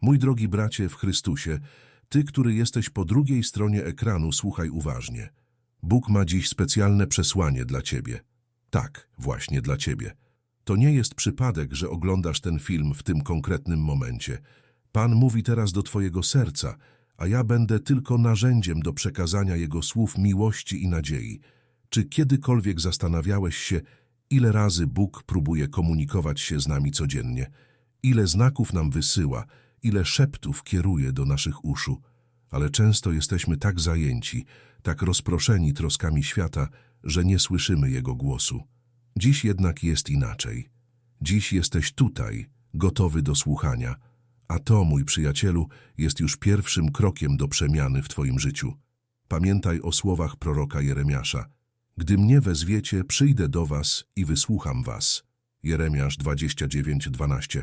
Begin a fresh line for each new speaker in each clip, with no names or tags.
Mój drogi bracie w Chrystusie, ty, który jesteś po drugiej stronie ekranu, słuchaj uważnie. Bóg ma dziś specjalne przesłanie dla ciebie. Tak, właśnie dla ciebie. To nie jest przypadek, że oglądasz ten film w tym konkretnym momencie. Pan mówi teraz do twojego serca, a ja będę tylko narzędziem do przekazania Jego słów miłości i nadziei. Czy kiedykolwiek zastanawiałeś się, ile razy Bóg próbuje komunikować się z nami codziennie? Ile znaków nam wysyła, ile szeptów kieruje do naszych uszu? Ale często jesteśmy tak zajęci, tak rozproszeni troskami świata, że nie słyszymy Jego głosu. Dziś jednak jest inaczej. Dziś jesteś tutaj, gotowy do słuchania, a to, mój przyjacielu, jest już pierwszym krokiem do przemiany w Twoim życiu. Pamiętaj o słowach proroka Jeremiasza. Gdy mnie wezwiecie, przyjdę do Was i wysłucham Was. Jeremiasz 29:12.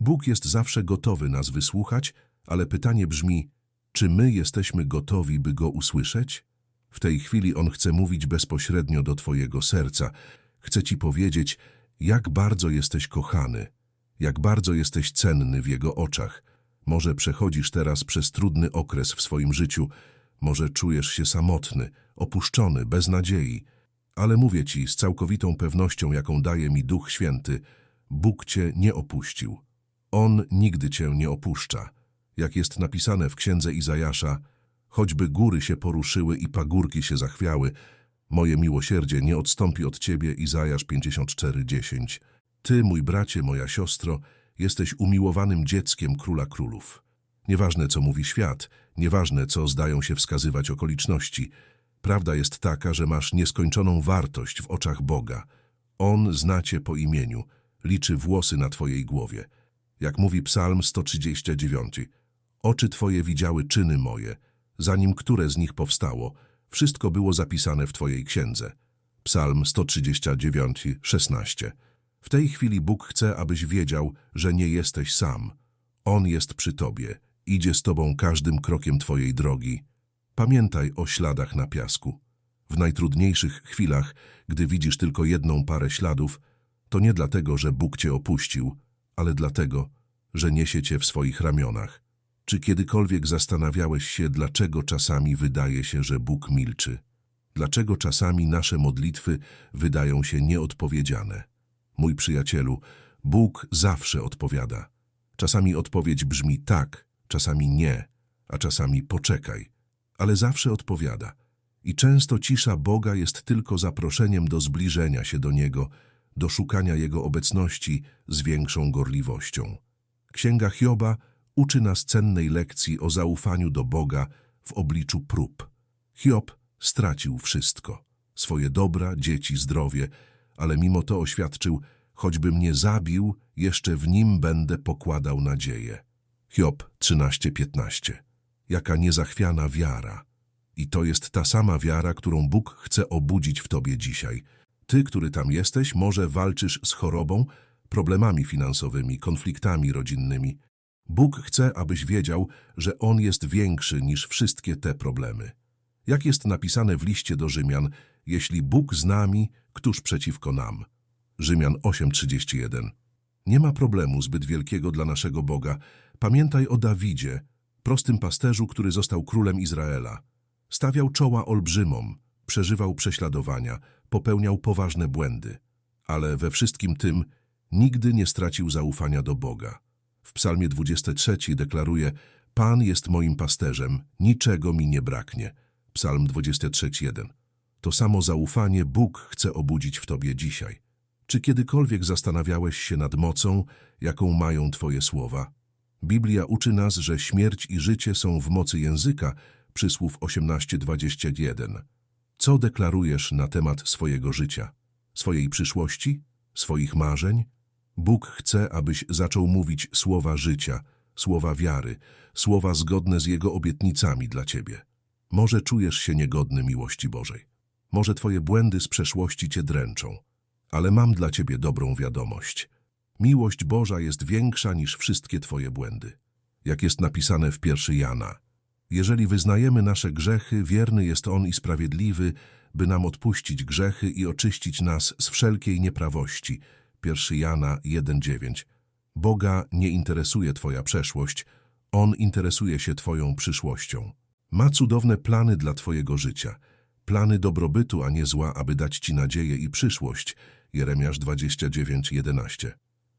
Bóg jest zawsze gotowy nas wysłuchać, ale pytanie brzmi, czy my jesteśmy gotowi, by Go usłyszeć? W tej chwili On chce mówić bezpośrednio do Twojego serca. Chce Ci powiedzieć, jak bardzo jesteś kochany, jak bardzo jesteś cenny w Jego oczach. Może przechodzisz teraz przez trudny okres w swoim życiu, może czujesz się samotny, opuszczony, bez nadziei, ale mówię Ci z całkowitą pewnością, jaką daje mi Duch Święty, Bóg Cię nie opuścił. On nigdy Cię nie opuszcza. Jak jest napisane w Księdze Izajasza, choćby góry się poruszyły i pagórki się zachwiały, moje miłosierdzie nie odstąpi od Ciebie, Izajasz 54:10. Ty, mój bracie, moja siostro, jesteś umiłowanym dzieckiem Króla Królów. Nieważne, co mówi świat, nieważne, co zdają się wskazywać okoliczności, prawda jest taka, że masz nieskończoną wartość w oczach Boga. On zna Cię po imieniu, liczy włosy na Twojej głowie. Jak mówi Psalm 139, oczy Twoje widziały czyny moje, zanim które z nich powstało, wszystko było zapisane w Twojej księdze. Psalm 139, 16. W tej chwili Bóg chce, abyś wiedział, że nie jesteś sam. On jest przy Tobie, idzie z Tobą każdym krokiem Twojej drogi. Pamiętaj o śladach na piasku. W najtrudniejszych chwilach, gdy widzisz tylko jedną parę śladów, to nie dlatego, że Bóg Cię opuścił, ale dlatego, że niesie Cię w swoich ramionach. Czy kiedykolwiek zastanawiałeś się, dlaczego czasami wydaje się, że Bóg milczy? Dlaczego czasami nasze modlitwy wydają się nieodpowiedziane? Mój przyjacielu, Bóg zawsze odpowiada. Czasami odpowiedź brzmi tak, czasami nie, a czasami poczekaj, ale zawsze odpowiada. I często cisza Boga jest tylko zaproszeniem do zbliżenia się do Niego, do szukania Jego obecności z większą gorliwością. Księga Hioba uczy nas cennej lekcji o zaufaniu do Boga w obliczu prób. Hiob stracił wszystko, swoje dobra, dzieci, zdrowie, ale mimo to oświadczył, choćby mnie zabił, jeszcze w nim będę pokładał nadzieję. Hiob 13:15. Jaka niezachwiana wiara. I to jest ta sama wiara, którą Bóg chce obudzić w tobie dzisiaj. Ty, który tam jesteś, może walczysz z chorobą, problemami finansowymi, konfliktami rodzinnymi. Bóg chce, abyś wiedział, że On jest większy niż wszystkie te problemy. Jak jest napisane w liście do Rzymian, jeśli Bóg z nami, któż przeciwko nam? Rzymian 8:31. Nie ma problemu zbyt wielkiego dla naszego Boga. Pamiętaj o Dawidzie, prostym pasterzu, który został królem Izraela. Stawiał czoła olbrzymom, przeżywał prześladowania, popełniał poważne błędy. Ale we wszystkim tym nigdy nie stracił zaufania do Boga. W psalmie 23 deklaruje Pan jest moim pasterzem, niczego mi nie braknie. Psalm 23:1. To samo zaufanie Bóg chce obudzić w tobie dzisiaj. Czy kiedykolwiek zastanawiałeś się nad mocą, jaką mają Twoje słowa? Biblia uczy nas, że śmierć i życie są w mocy języka, przysłów 18:21. Co deklarujesz na temat swojego życia, swojej przyszłości, swoich marzeń? Bóg chce, abyś zaczął mówić słowa życia, słowa wiary, słowa zgodne z Jego obietnicami dla Ciebie. Może czujesz się niegodny miłości Bożej. Może Twoje błędy z przeszłości Cię dręczą. Ale mam dla Ciebie dobrą wiadomość. Miłość Boża jest większa niż wszystkie Twoje błędy. Jak jest napisane w pierwszy Jana. Jeżeli wyznajemy nasze grzechy, wierny jest On i sprawiedliwy, by nam odpuścić grzechy i oczyścić nas z wszelkiej nieprawości. 1 Jana 1,9. Boga nie interesuje Twoja przeszłość, On interesuje się Twoją przyszłością. Ma cudowne plany dla Twojego życia. Plany dobrobytu, a nie zła, aby dać Ci nadzieję i przyszłość. Jeremiasz 29:11.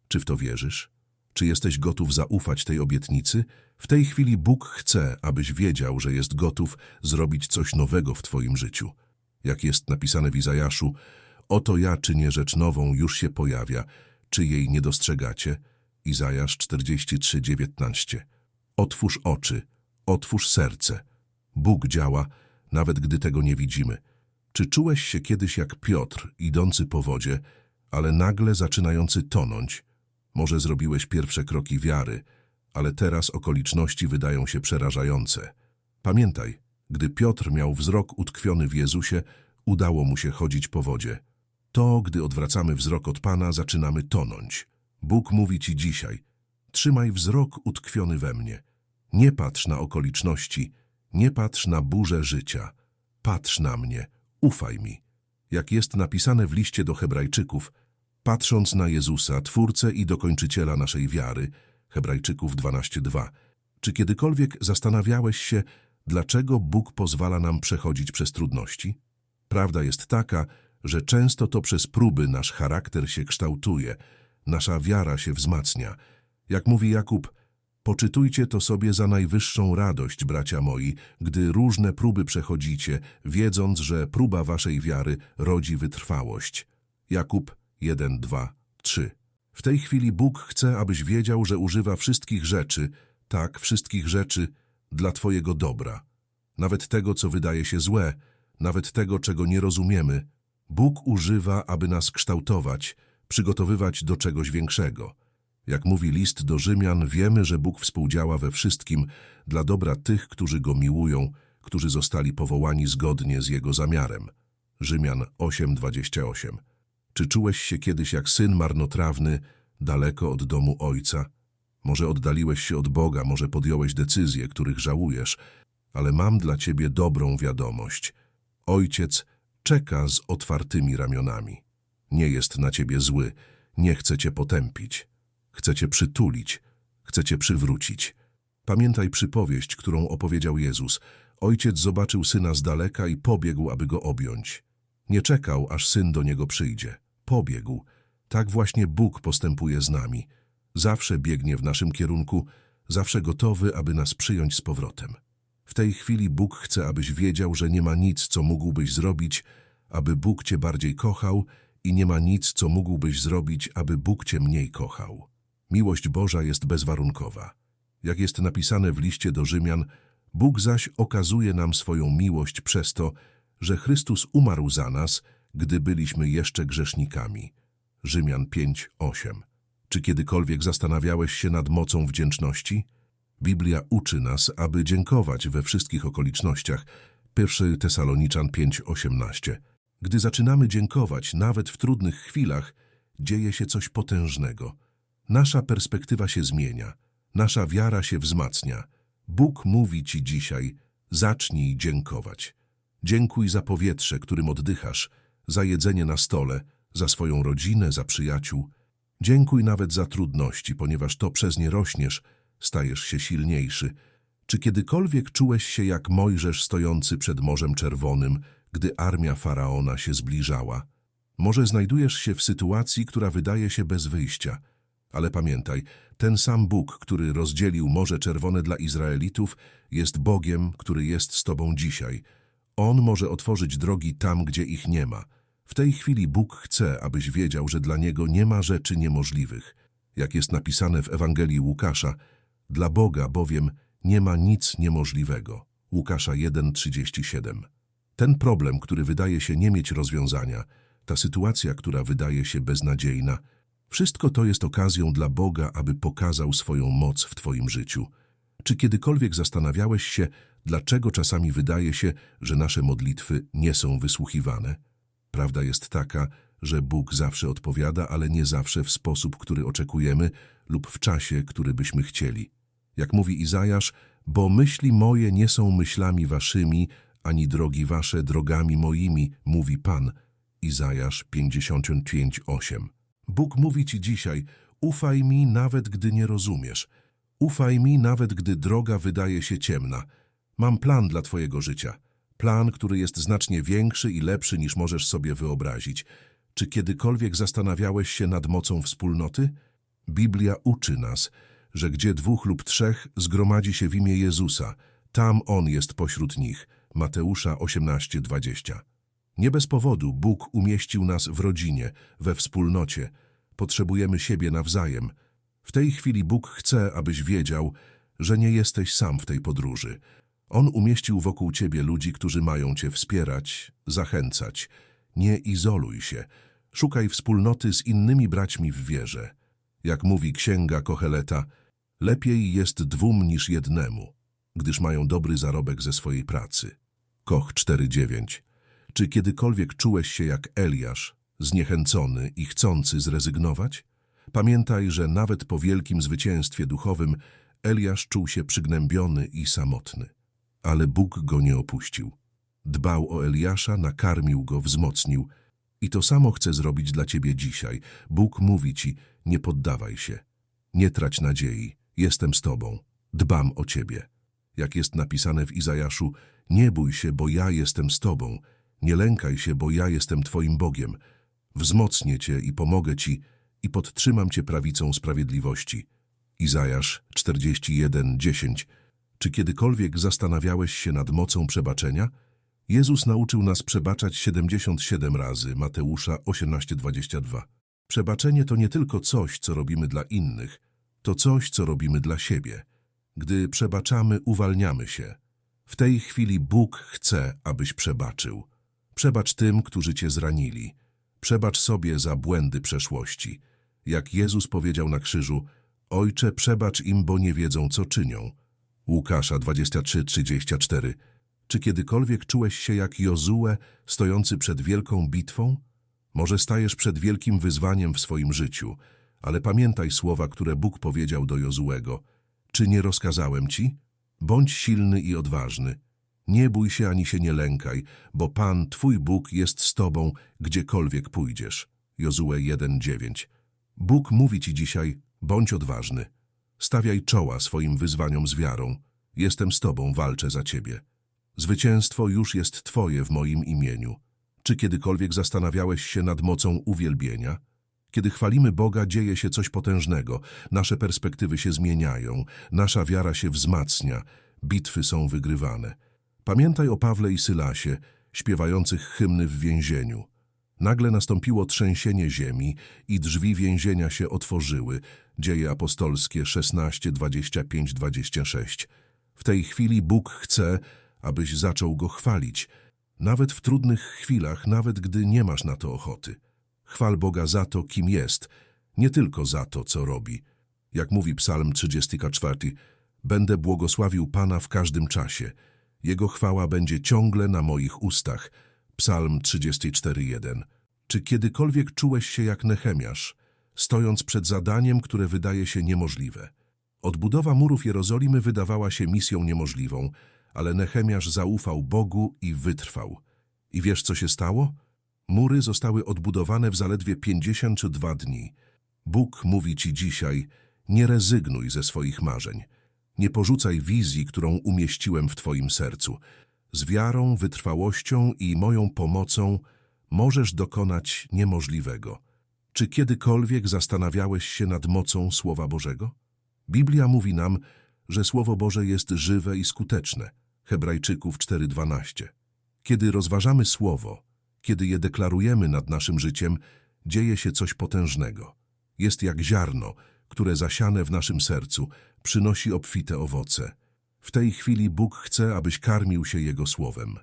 Czy w to wierzysz? Czy jesteś gotów zaufać tej obietnicy? W tej chwili Bóg chce, abyś wiedział, że jest gotów zrobić coś nowego w Twoim życiu. Jak jest napisane w Izajaszu, oto ja czynię rzecz nową, już się pojawia. Czy jej nie dostrzegacie? Izajasz 43:19. Otwórz oczy, otwórz serce. Bóg działa, nawet gdy tego nie widzimy. Czy czułeś się kiedyś jak Piotr, idący po wodzie, ale nagle zaczynający tonąć? Może zrobiłeś pierwsze kroki wiary, ale teraz okoliczności wydają się przerażające. Pamiętaj, gdy Piotr miał wzrok utkwiony w Jezusie, udało mu się chodzić po wodzie. To, gdy odwracamy wzrok od Pana, zaczynamy tonąć. Bóg mówi Ci dzisiaj, trzymaj wzrok utkwiony we mnie. Nie patrz na okoliczności, nie patrz na burzę życia. Patrz na mnie, ufaj mi. Jak jest napisane w liście do Hebrajczyków, patrząc na Jezusa, Twórcę i Dokończyciela naszej wiary, Hebrajczyków 12:2, czy kiedykolwiek zastanawiałeś się, dlaczego Bóg pozwala nam przechodzić przez trudności? Prawda jest taka, że często to przez próby nasz charakter się kształtuje, nasza wiara się wzmacnia. Jak mówi Jakub, poczytujcie to sobie za najwyższą radość, bracia moi, gdy różne próby przechodzicie, wiedząc, że próba waszej wiary rodzi wytrwałość. Jakub 1, 2, 3. W tej chwili Bóg chce, abyś wiedział, że używa wszystkich rzeczy, tak, wszystkich rzeczy, dla Twojego dobra. Nawet tego, co wydaje się złe, nawet tego, czego nie rozumiemy, Bóg używa, aby nas kształtować, przygotowywać do czegoś większego. Jak mówi list do Rzymian, wiemy, że Bóg współdziała we wszystkim dla dobra tych, którzy Go miłują, którzy zostali powołani zgodnie z Jego zamiarem. Rzymian 8:28. Czy czułeś się kiedyś jak syn marnotrawny, daleko od domu ojca? Może oddaliłeś się od Boga, może podjąłeś decyzje, których żałujesz, ale mam dla ciebie dobrą wiadomość. Ojciec czeka z otwartymi ramionami. Nie jest na ciebie zły, nie chce cię potępić. Chce cię przytulić, chce cię przywrócić. Pamiętaj przypowieść, którą opowiedział Jezus. Ojciec zobaczył syna z daleka i pobiegł, aby go objąć. Nie czekał, aż syn do niego przyjdzie. Pobiegł. Tak właśnie Bóg postępuje z nami. Zawsze biegnie w naszym kierunku, zawsze gotowy, aby nas przyjąć z powrotem. W tej chwili Bóg chce, abyś wiedział, że nie ma nic, co mógłbyś zrobić, aby Bóg cię bardziej kochał i nie ma nic, co mógłbyś zrobić, aby Bóg cię mniej kochał. Miłość Boża jest bezwarunkowa. Jak jest napisane w liście do Rzymian, Bóg zaś okazuje nam swoją miłość przez to, że Chrystus umarł za nas, gdy byliśmy jeszcze grzesznikami. Rzymian 5:8. Czy kiedykolwiek zastanawiałeś się nad mocą wdzięczności? Biblia uczy nas, aby dziękować we wszystkich okolicznościach. 1 Tesaloniczan 5:18. Gdy zaczynamy dziękować, nawet w trudnych chwilach, dzieje się coś potężnego. Nasza perspektywa się zmienia, nasza wiara się wzmacnia. Bóg mówi Ci dzisiaj, zacznij dziękować. Dziękuj za powietrze, którym oddychasz, za jedzenie na stole, za swoją rodzinę, za przyjaciół. Dziękuj nawet za trudności, ponieważ to przez nie rośniesz, stajesz się silniejszy. Czy kiedykolwiek czułeś się jak Mojżesz stojący przed Morzem Czerwonym, gdy armia Faraona się zbliżała? Może znajdujesz się w sytuacji, która wydaje się bez wyjścia. Ale pamiętaj, ten sam Bóg, który rozdzielił Morze Czerwone dla Izraelitów, jest Bogiem, który jest z Tobą dzisiaj. On może otworzyć drogi tam, gdzie ich nie ma. W tej chwili Bóg chce, abyś wiedział, że dla Niego nie ma rzeczy niemożliwych. Jak jest napisane w Ewangelii Łukasza, dla Boga bowiem nie ma nic niemożliwego. Łukasza 1,37 Ten problem, który wydaje się nie mieć rozwiązania, ta sytuacja, która wydaje się beznadziejna, wszystko to jest okazją dla Boga, aby pokazał swoją moc w Twoim życiu. Czy kiedykolwiek zastanawiałeś się, dlaczego czasami wydaje się, że nasze modlitwy nie są wysłuchiwane? Prawda jest taka, że Bóg zawsze odpowiada, ale nie zawsze w sposób, który oczekujemy lub w czasie, który byśmy chcieli. Jak mówi Izajasz, bo myśli moje nie są myślami waszymi, ani drogi wasze drogami moimi, mówi Pan. Izajasz 55:8. Bóg mówi ci dzisiaj, ufaj mi nawet gdy nie rozumiesz. Ufaj mi, nawet gdy droga wydaje się ciemna. Mam plan dla twojego życia. Plan, który jest znacznie większy i lepszy niż możesz sobie wyobrazić. Czy kiedykolwiek zastanawiałeś się nad mocą wspólnoty? Biblia uczy nas, że gdzie dwóch lub trzech zgromadzi się w imię Jezusa, tam On jest pośród nich. Mateusza 18:20. Nie bez powodu Bóg umieścił nas w rodzinie, we wspólnocie. Potrzebujemy siebie nawzajem. W tej chwili Bóg chce, abyś wiedział, że nie jesteś sam w tej podróży. On umieścił wokół ciebie ludzi, którzy mają cię wspierać, zachęcać. Nie izoluj się. Szukaj wspólnoty z innymi braćmi w wierze. Jak mówi księga Koheleta, lepiej jest dwóm niż jednemu, gdyż mają dobry zarobek ze swojej pracy. Koch 4.9 Czy kiedykolwiek czułeś się jak Eliasz, zniechęcony i chcący zrezygnować? Pamiętaj, że nawet po wielkim zwycięstwie duchowym Eliasz czuł się przygnębiony i samotny. Ale Bóg go nie opuścił. Dbał o Eliasza, nakarmił go, wzmocnił. I to samo chce zrobić dla ciebie dzisiaj. Bóg mówi ci, nie poddawaj się. Nie trać nadziei, jestem z tobą, dbam o ciebie. Jak jest napisane w Izajaszu, nie bój się, bo ja jestem z tobą. Nie lękaj się, bo ja jestem twoim Bogiem. Wzmocnię cię i pomogę ci i podtrzymam cię prawicą sprawiedliwości. Izajasz 41:10. Czy kiedykolwiek zastanawiałeś się nad mocą przebaczenia? Jezus nauczył nas przebaczać 77 razy, Mateusza 18:22. Przebaczenie to nie tylko coś, co robimy dla innych, to coś, co robimy dla siebie. Gdy przebaczamy, uwalniamy się. W tej chwili Bóg chce, abyś przebaczył. Przebacz tym, którzy cię zranili. Przebacz sobie za błędy przeszłości. Jak Jezus powiedział na krzyżu, Ojcze, przebacz im, bo nie wiedzą, co czynią. Łukasza 23:34. Czy kiedykolwiek czułeś się jak Jozue, stojący przed wielką bitwą? Może stajesz przed wielkim wyzwaniem w swoim życiu, ale pamiętaj słowa, które Bóg powiedział do Jozuego. Czy nie rozkazałem ci? Bądź silny i odważny. Nie bój się ani się nie lękaj, bo Pan, Twój Bóg, jest z Tobą, gdziekolwiek pójdziesz. Jozue 1:9. Bóg mówi Ci dzisiaj, bądź odważny. Stawiaj czoła swoim wyzwaniom z wiarą. Jestem z Tobą, walczę za Ciebie. Zwycięstwo już jest Twoje w moim imieniu. Czy kiedykolwiek zastanawiałeś się nad mocą uwielbienia? Kiedy chwalimy Boga, dzieje się coś potężnego. Nasze perspektywy się zmieniają, nasza wiara się wzmacnia, bitwy są wygrywane. Pamiętaj o Pawle i Sylasie, śpiewających hymny w więzieniu. Nagle nastąpiło trzęsienie ziemi i drzwi więzienia się otworzyły. Dzieje apostolskie 16, 25, 26. W tej chwili Bóg chce, abyś zaczął Go chwalić. Nawet w trudnych chwilach, nawet gdy nie masz na to ochoty. Chwal Boga za to, kim jest, nie tylko za to, co robi. Jak mówi Psalm 34, będę błogosławił Pana w każdym czasie. Jego chwała będzie ciągle na moich ustach. Psalm 34:1. Czy kiedykolwiek czułeś się jak Nehemiasz, stojąc przed zadaniem, które wydaje się niemożliwe? Odbudowa murów Jerozolimy wydawała się misją niemożliwą, ale Nehemiasz zaufał Bogu i wytrwał. I wiesz, co się stało? Mury zostały odbudowane w zaledwie 52 dni. Bóg mówi ci dzisiaj, nie rezygnuj ze swoich marzeń. Nie porzucaj wizji, którą umieściłem w twoim sercu. Z wiarą, wytrwałością i moją pomocą możesz dokonać niemożliwego. Czy kiedykolwiek zastanawiałeś się nad mocą Słowa Bożego? Biblia mówi nam, że Słowo Boże jest żywe i skuteczne. Hebrajczyków 4:12. Kiedy rozważamy Słowo, kiedy je deklarujemy nad naszym życiem, dzieje się coś potężnego. Jest jak ziarno, które zasiane w naszym sercu przynosi obfite owoce. W tej chwili Bóg chce, abyś karmił się Jego Słowem.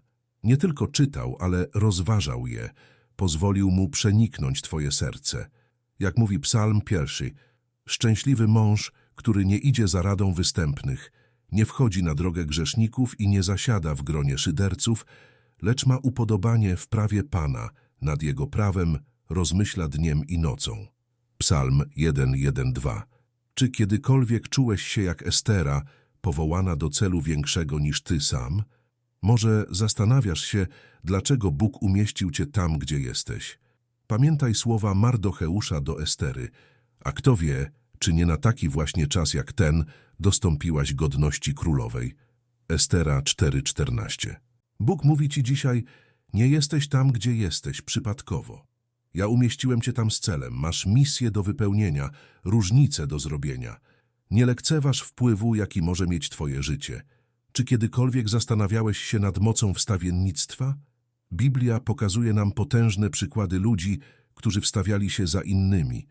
Nie tylko czytał, ale rozważał je, pozwolił mu przeniknąć Twoje serce. Jak mówi Psalm pierwszy, szczęśliwy mąż, który nie idzie za radą występnych, nie wchodzi na drogę grzeszników i nie zasiada w gronie szyderców, lecz ma upodobanie w prawie Pana, nad Jego prawem rozmyśla dniem i nocą. Psalm 1:1-2. Czy kiedykolwiek czułeś się jak Estera, powołana do celu większego niż ty sam? Może zastanawiasz się, dlaczego Bóg umieścił cię tam, gdzie jesteś. Pamiętaj słowa Mardocheusza do Estery, a kto wie, czy nie na taki właśnie czas jak ten dostąpiłaś godności królowej. Estera 4:14. Bóg mówi ci dzisiaj, nie jesteś tam, gdzie jesteś, przypadkowo. Ja umieściłem cię tam z celem, masz misję do wypełnienia, różnicę do zrobienia. Nie lekceważ wpływu, jaki może mieć twoje życie. Czy kiedykolwiek zastanawiałeś się nad mocą wstawiennictwa? Biblia pokazuje nam potężne przykłady ludzi, którzy wstawiali się za innymi.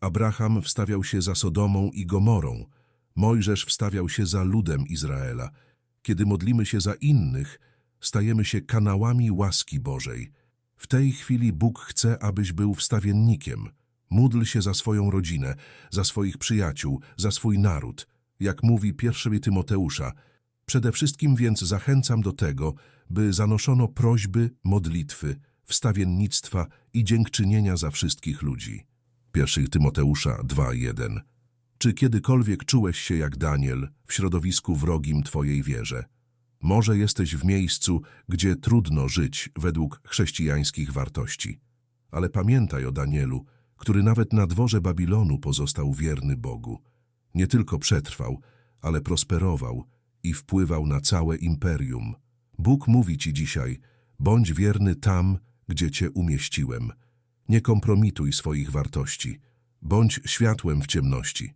Abraham wstawiał się za Sodomą i Gomorą. Mojżesz wstawiał się za ludem Izraela. Kiedy modlimy się za innych, stajemy się kanałami łaski Bożej. W tej chwili Bóg chce, abyś był wstawiennikiem. Módl się za swoją rodzinę, za swoich przyjaciół, za swój naród. Jak mówi pierwszy Tymoteusza, Przede wszystkim więc zachęcam do tego, by zanoszono prośby, modlitwy, wstawiennictwa i dziękczynienia za wszystkich ludzi. 1 Tymoteusza 2:1 Czy kiedykolwiek czułeś się jak Daniel w środowisku wrogim Twojej wierze? Może jesteś w miejscu, gdzie trudno żyć według chrześcijańskich wartości. Ale pamiętaj o Danielu, który nawet na dworze Babilonu pozostał wierny Bogu. Nie tylko przetrwał, ale prosperował i wpływał na całe imperium. Bóg mówi ci dzisiaj, bądź wierny tam, gdzie cię umieściłem. Nie kompromituj swoich wartości. Bądź światłem w ciemności.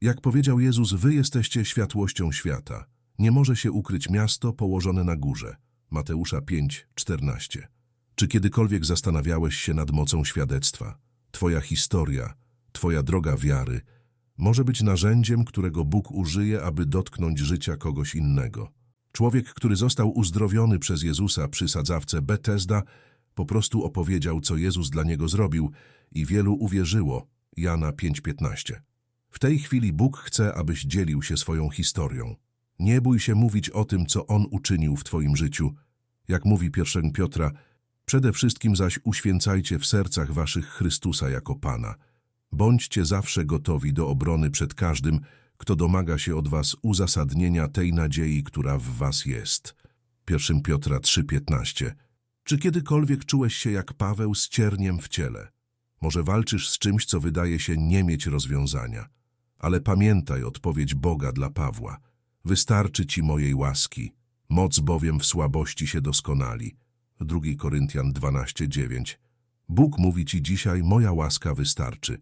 Jak powiedział Jezus, wy jesteście światłością świata. Nie może się ukryć miasto położone na górze. Mateusza 5:14. Czy kiedykolwiek zastanawiałeś się nad mocą świadectwa? Twoja historia, twoja droga wiary może być narzędziem, którego Bóg użyje, aby dotknąć życia kogoś innego. Człowiek, który został uzdrowiony przez Jezusa przy sadzawce Betesda, po prostu opowiedział, co Jezus dla niego zrobił i wielu uwierzyło. Jana 5:15. W tej chwili Bóg chce, abyś dzielił się swoją historią. Nie bój się mówić o tym, co On uczynił w Twoim życiu. Jak mówi 1 Piotra, przede wszystkim zaś uświęcajcie w sercach waszych Chrystusa jako Pana. Bądźcie zawsze gotowi do obrony przed każdym, kto domaga się od was uzasadnienia tej nadziei, która w was jest. 1 Piotra 3,15 Czy kiedykolwiek czułeś się jak Paweł z cierniem w ciele? Może walczysz z czymś, co wydaje się nie mieć rozwiązania. Ale pamiętaj odpowiedź Boga dla Pawła. Wystarczy ci mojej łaski, moc bowiem w słabości się doskonali. 2 Koryntian 12,9 Bóg mówi ci dzisiaj, moja łaska wystarczy.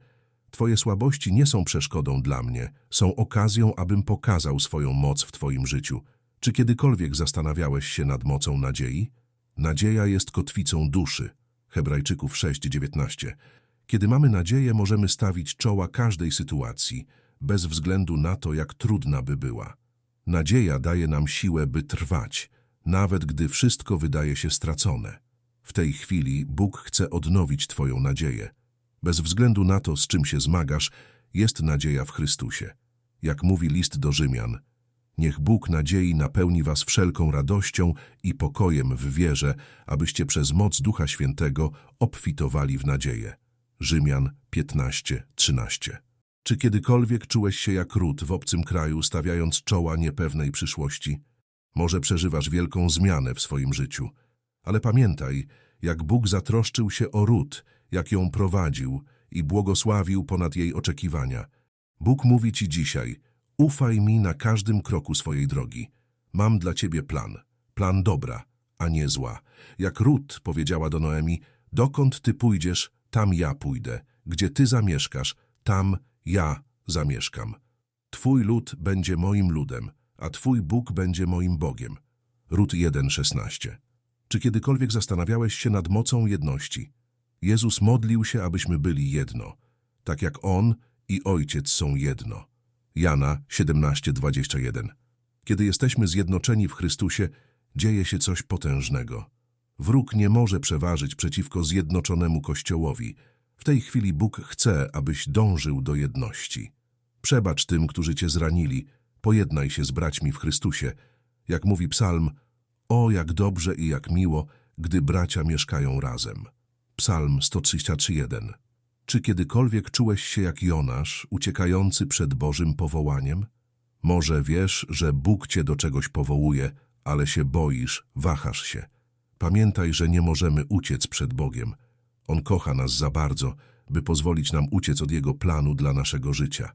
Twoje słabości nie są przeszkodą dla mnie, są okazją, abym pokazał swoją moc w Twoim życiu. Czy kiedykolwiek zastanawiałeś się nad mocą nadziei? Nadzieja jest kotwicą duszy. Hebrajczyków 6:19. Kiedy mamy nadzieję, możemy stawić czoła każdej sytuacji, bez względu na to, jak trudna by była. Nadzieja daje nam siłę, by trwać, nawet gdy wszystko wydaje się stracone. W tej chwili Bóg chce odnowić Twoją nadzieję. Bez względu na to, z czym się zmagasz, jest nadzieja w Chrystusie. Jak mówi list do Rzymian, niech Bóg nadziei napełni was wszelką radością i pokojem w wierze, abyście przez moc Ducha Świętego obfitowali w nadzieję. Rzymian 15:13. Czy kiedykolwiek czułeś się jak ród w obcym kraju, stawiając czoła niepewnej przyszłości? Może przeżywasz wielką zmianę w swoim życiu. Ale pamiętaj, jak Bóg zatroszczył się o ród, jak ją prowadził i błogosławił ponad jej oczekiwania. Bóg mówi ci dzisiaj, ufaj mi na każdym kroku swojej drogi. Mam dla ciebie plan, plan dobra, a nie zła. Jak Rut powiedziała do Noemi, dokąd ty pójdziesz, tam ja pójdę. Gdzie ty zamieszkasz, tam ja zamieszkam. Twój lud będzie moim ludem, a Twój Bóg będzie moim Bogiem. Rut 1,16 Czy kiedykolwiek zastanawiałeś się nad mocą jedności? Jezus modlił się, abyśmy byli jedno, tak jak On i Ojciec są jedno. Jana 17:21. Kiedy jesteśmy zjednoczeni w Chrystusie, dzieje się coś potężnego. Wróg nie może przeważyć przeciwko zjednoczonemu Kościołowi. W tej chwili Bóg chce, abyś dążył do jedności. Przebacz tym, którzy cię zranili, pojednaj się z braćmi w Chrystusie. Jak mówi psalm, o jak dobrze i jak miło, gdy bracia mieszkają razem. Psalm 133:1. Czy kiedykolwiek czułeś się jak Jonasz, uciekający przed Bożym powołaniem? Może wiesz, że Bóg cię do czegoś powołuje, ale się boisz, wahasz się. Pamiętaj, że nie możemy uciec przed Bogiem. On kocha nas za bardzo, by pozwolić nam uciec od Jego planu dla naszego życia.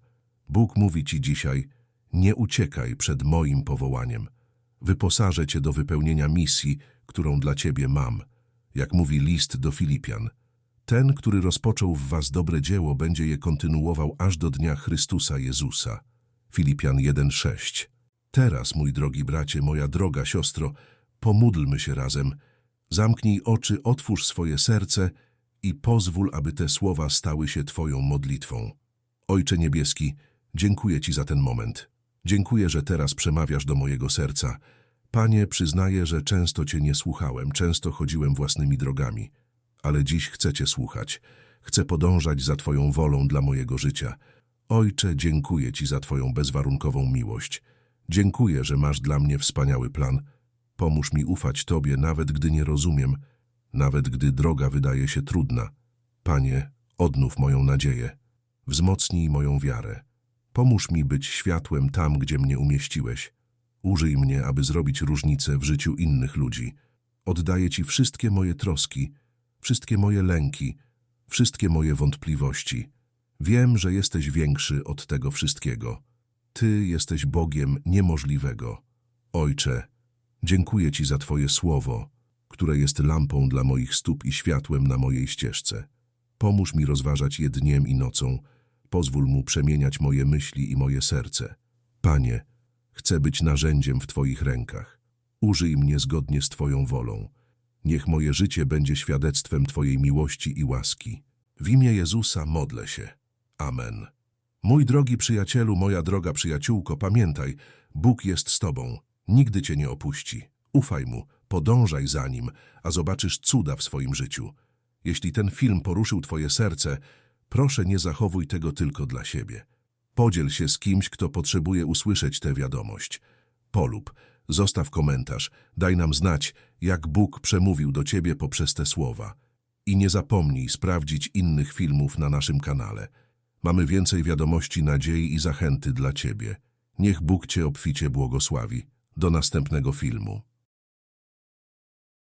Bóg mówi ci dzisiaj, Nie uciekaj przed moim powołaniem. Wyposażę cię do wypełnienia misji, którą dla ciebie mam. Jak mówi list do Filipian. Ten, który rozpoczął w was dobre dzieło, będzie je kontynuował aż do dnia Chrystusa Jezusa. Filipian 1:6. Teraz, mój drogi bracie, moja droga siostro, pomódlmy się razem. Zamknij oczy, otwórz swoje serce i pozwól, aby te słowa stały się Twoją modlitwą. Ojcze Niebieski, dziękuję Ci za ten moment. Dziękuję, że teraz przemawiasz do mojego serca. Panie, przyznaję, że często Cię nie słuchałem, często chodziłem własnymi drogami, ale dziś chcę Cię słuchać. Chcę podążać za Twoją wolą dla mojego życia. Ojcze, dziękuję Ci za Twoją bezwarunkową miłość. Dziękuję, że masz dla mnie wspaniały plan. Pomóż mi ufać Tobie, nawet gdy nie rozumiem, nawet gdy droga wydaje się trudna. Panie, odnów moją nadzieję. Wzmocnij moją wiarę. Pomóż mi być światłem tam, gdzie mnie umieściłeś. Użyj mnie, aby zrobić różnicę w życiu innych ludzi. Oddaję Ci wszystkie moje troski, wszystkie moje lęki, wszystkie moje wątpliwości. Wiem, że jesteś większy od tego wszystkiego. Ty jesteś Bogiem niemożliwego. Ojcze, dziękuję Ci za Twoje słowo, które jest lampą dla moich stóp i światłem na mojej ścieżce. Pomóż mi rozważać je dniem i nocą. Pozwól mu przemieniać moje myśli i moje serce. Panie, chcę być narzędziem w Twoich rękach. Użyj mnie zgodnie z Twoją wolą. Niech moje życie będzie świadectwem Twojej miłości i łaski. W imię Jezusa modlę się. Amen. Mój drogi przyjacielu, moja droga przyjaciółko, pamiętaj, Bóg jest z Tobą. Nigdy Cię nie opuści. Ufaj Mu, podążaj za Nim, a zobaczysz cuda w swoim życiu. Jeśli ten film poruszył Twoje serce, proszę nie zachowuj tego tylko dla siebie. Podziel się z kimś, kto potrzebuje usłyszeć tę wiadomość. Polub, zostaw komentarz, daj nam znać, jak Bóg przemówił do Ciebie poprzez te słowa. I nie zapomnij sprawdzić innych filmów na naszym kanale. Mamy więcej wiadomości, nadziei i zachęty dla Ciebie. Niech Bóg Cię obficie błogosławi. Do następnego filmu.